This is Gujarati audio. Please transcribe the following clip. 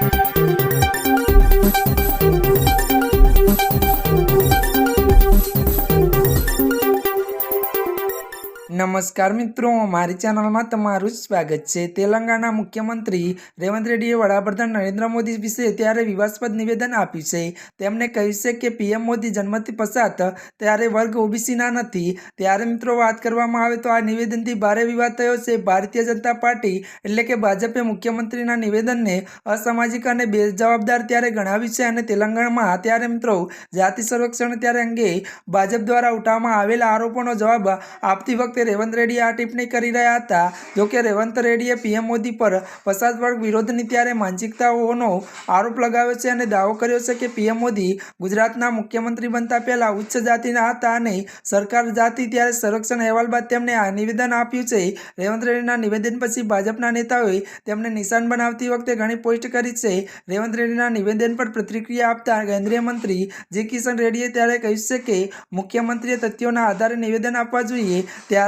Thank you. નમસ્કાર મિત્રો, મારી ચેનલમાં તમારું સ્વાગત છે. તેલંગાણા મુખ્યમંત્રી રેવંત રેડ્ડીએ વડાપ્રધાન નરેન્દ્ર મોદી વિશે ત્યારે વિવાદાસ્પદ નિવેદન આપ્યું છે. તેમણે કહ્યું છે કે પીએમ મોદી જન્મથી પસાત ત્યારે વર્ગ ઓબીસીના નથી. ત્યારે મિત્રો વાત કરવામાં આવે તો આ નિવેદનથી ભારે વિવાદ થયો છે. ભારતીય જનતા પાર્ટી એટલે કે ભાજપે મુખ્યમંત્રીના નિવેદનને અસામાજિક અને બેજવાબદાર ત્યારે ગણાવ્યું છે અને તેલંગાણામાં ત્યારે મિત્રો જાતિ સર્વેક્ષણ ત્યારે અંગે ભાજપ દ્વારા ઉઠાવવામાં આવેલા આરોપોનો જવાબ આપતી વખતે રેવંત રેડ્ડી આ ટિપ્પણી કરી રહ્યા હતા. જોકે રેવંત રેડ્ડીએ પીએમ મોદી પર પસાદ વર્ગ વિરોધની ત્યારે માનસિકતાઓનો આરોપ લગાવ્યો છે અને દાવો કર્યો છે કે પીએમ મોદી ગુજરાતના મુખ્યમંત્રી બનતા પહેલાં ઉચ્ચ જાતિના હતા અને સરકાર જાતિ ત્યારે સંરક્ષણ અહેવાલ બાદ તેમણે આ નિવેદન આપ્યું છે. રેવંત રેડ્ડીના નિવેદન પછી ભાજપના નેતાઓએ તેમને નિશાન બનાવતી વખતે ઘણી પોસ્ટ કરી છે. રેવંત રેડ્ડીના નિવેદન પર પ્રતિક્રિયા આપતા કેન્દ્રીય મંત્રી જી કિશન રેડ્ડીએ ત્યારે કહ્યું છે કે મુખ્યમંત્રીએ તથ્યોના આધારે નિવેદન આપવા જોઈએ. ત્યારે